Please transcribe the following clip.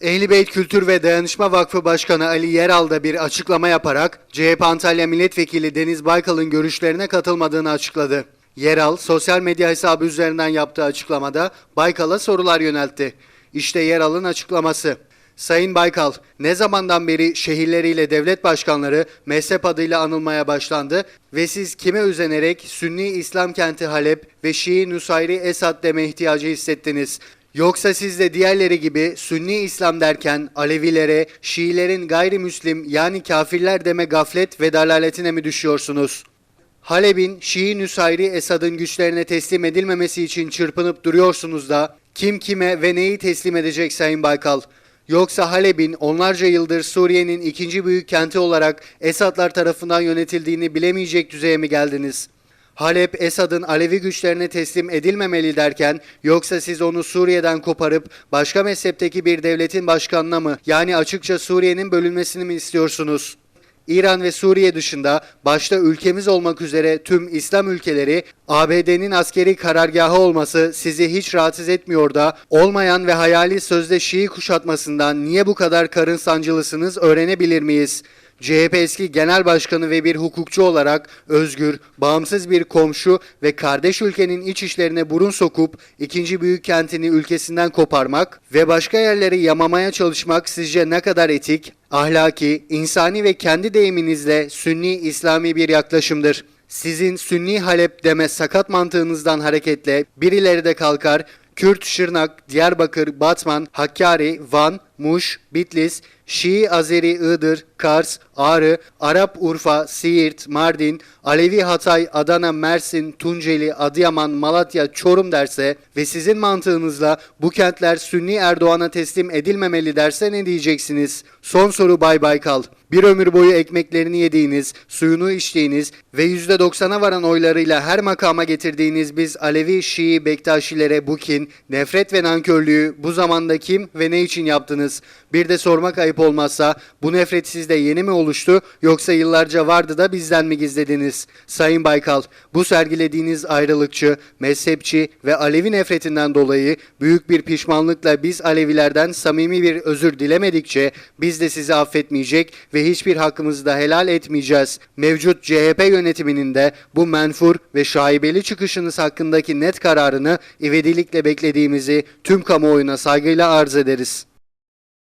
Ehlibeyt Kültür ve Dayanışma Vakfı Başkanı Ali Yeral da bir açıklama yaparak CHP Antalya Milletvekili Deniz Baykal'ın görüşlerine katılmadığını açıkladı. Yeral, sosyal medya hesabı üzerinden yaptığı açıklamada Baykal'a sorular yöneltti. İşte Yeral'ın açıklaması. Sayın Baykal, ne zamandan beri şehirleriyle devlet başkanları mezhep adıyla anılmaya başlandı ve siz kime özenerek Sünni İslam kenti Halep ve Şii Nusayri Esad deme ihtiyacı hissettiniz? Yoksa siz de diğerleri gibi Sünni İslam derken Alevilere, Şiilerin gayrimüslim yani kafirler deme gaflet ve dalaletine mi düşüyorsunuz? Halep'in Şii Nusayri Esad'ın güçlerine teslim edilmemesi için çırpınıp duruyorsunuz da kim kime ve neyi teslim edecek Sayın Baykal? Yoksa Halep'in onlarca yıldır Suriye'nin ikinci büyük kenti olarak Esadlar tarafından yönetildiğini bilemeyecek düzeye mi geldiniz? Halep, Esad'ın Alevi güçlerine teslim edilmemeli derken yoksa siz onu Suriye'den koparıp başka mezhepteki bir devletin başkanına mı yani açıkça Suriye'nin bölünmesini mi istiyorsunuz? İran ve Suriye dışında başta ülkemiz olmak üzere tüm İslam ülkeleri ABD'nin askeri karargahı olması sizi hiç rahatsız etmiyor da olmayan ve hayali sözde Şii kuşatmasından niye bu kadar karın sancılısınız öğrenebilir miyiz? CHP eski genel başkanı ve bir hukukçu olarak özgür, bağımsız bir komşu ve kardeş ülkenin iç işlerine burun sokup ikinci büyük kentini ülkesinden koparmak ve başka yerleri yamamaya çalışmak sizce ne kadar etik, ahlaki, insani ve kendi deyiminizle sünni İslami bir yaklaşımdır? Sizin Sünni Halep deme sakat mantığınızdan hareketle birileri de kalkar, Kürt, Şırnak, Diyarbakır, Batman, Hakkari, Van, Muş, Bitlis, Şii, Azeri, Iğdır, Kars, Ağrı, Arap, Urfa, Siirt, Mardin, Alevi, Hatay, Adana, Mersin, Tunceli, Adıyaman, Malatya, Çorum derse ve sizin mantığınızla bu kentler Sünni Erdoğan'a teslim edilmemeli derse ne diyeceksiniz? Son soru Bay Baykal. Bir ömür boyu ekmeklerini yediğiniz, suyunu içtiğiniz ve %90'a varan oylarıyla her makama getirdiğiniz biz Alevi, Şii, Bektaşilere bu kin, nefret ve nankörlüğü bu zamanda kim ve ne için yaptınız? Bir de sormak ayıp olmazsa bu nefret sizde yeni mi oluştu yoksa yıllarca vardı da bizden mi gizlediniz? Sayın Baykal, bu sergilediğiniz ayrılıkçı, mezhepçi ve Alevi nefretinden dolayı büyük bir pişmanlıkla biz Alevilerden samimi bir özür dilemedikçe biz de sizi affetmeyecek ve hiçbir hakkımızı da helal etmeyeceğiz. Mevcut CHP yönetiminin de bu menfur ve şaibeli çıkışınız hakkındaki net kararını ivedilikle beklediğimizi tüm kamuoyuna saygıyla arz ederiz.